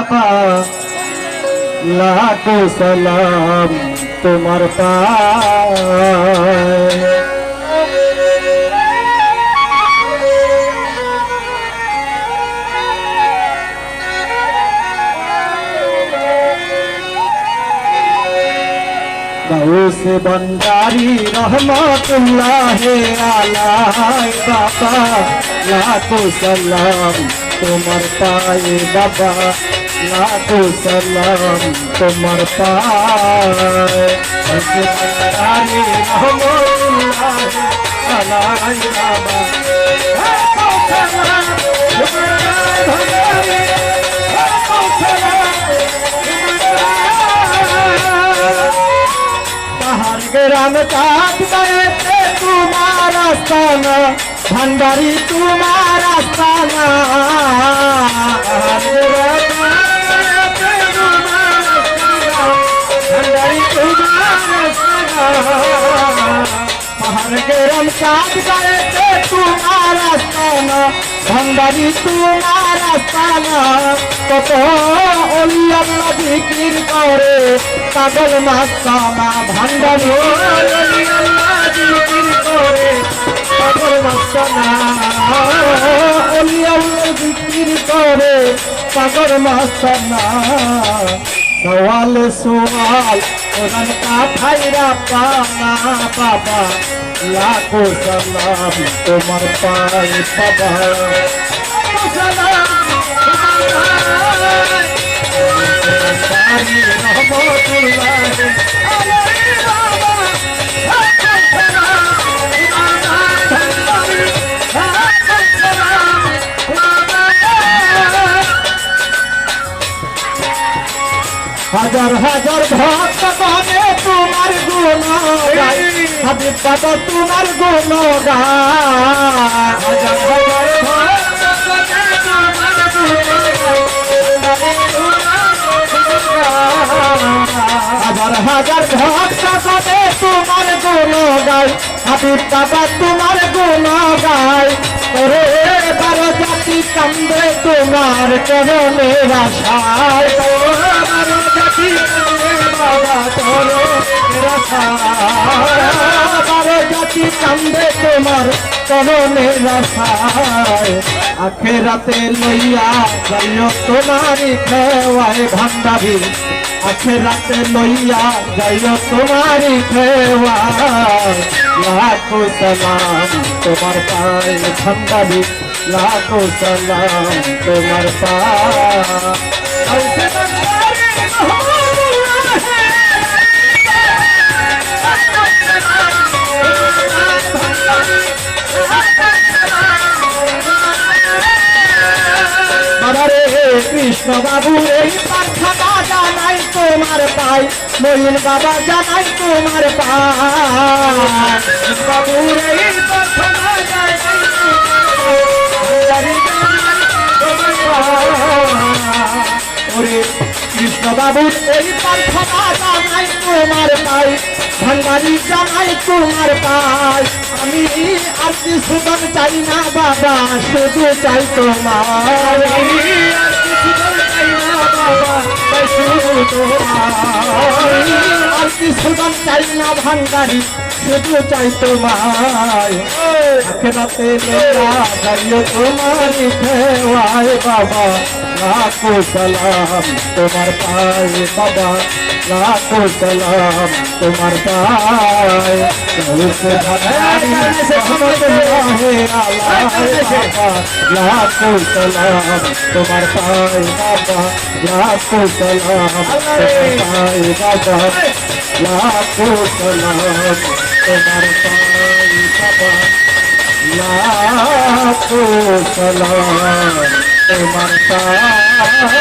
বাবা লাখো সালাম তোমার পায় गौस बंदारी रहमतुल्लाह आलाई बाबा लाखो सलाम তোমার পায়ে বাবা লাখো সালাম তোমার পায়ে গৌস বন্দারি রহমতুল্লাহ আলাই বাবা লাখো সালাম তোমার পায়ে গ্রাম কাজ গায়েতে তোমার আস্তানা ভান্ডারি তোমার আস্তানা কত অলিয়াল্লা বিক্রির করে পাগল মাস্তানা ভান্ডারি। অলিয়াল্লা বিক্রির করে পাগল মাস্তানা অলিয়াল্লা বিক্রির করে পাগল মাস্তানা সওয়াল সওয়াল, কোরআন কা পানা বাবা লাখো সালাম তোমার পায়ে বাবা সালাম হাজার হাজার ভক্ত করে তোমার গুণ হাবিব বাবা তোমার গুণ হাজার হাজার ভক্ত করে তোমার গুণ গায় হাবিব বাবা তোমার গুণ গায় ওরে বারো জাতি কান্দে তোমার চরণের আশায়। বারো জাতি কান্দে তোমার চরণের আশায় আখেরাতে লইয়া যাইও তোমারই খেওয়ায় ভান্ডারি। আখেরাতে লইয়া যাইও তোমারই খেওয়ায়। লাখো সালাম তোমার পায়ে ভান্ডারি। লাখো সালাম তোমার পায়ে। কৃষ্ণ বাবু এই প্রার্থনা জানাই তোমার পাই। মহিন বাবা জানাই তোমার পাই। বাবুর এই প্রার্থনা জানাই কৃষ্ণ বাবুর এই প্রার্থনা জানাই তোমার পাই। ভান্ডারি জানাই তোমার পাই। আমি আর কিছু চাই না বাবা, শুধু চাই তোমার। কিছু চাই না ভান্ডারি শুধু চাই তোমায় লোলা যাইও তোমার খেওয়ায় বাবা, লাখো সালাম তোমার পায়ে বাবা লাখো সালাম, তোমার পায়ে। তোমার পায়ে বাবা তোমার পায়ে তোমার পায়ে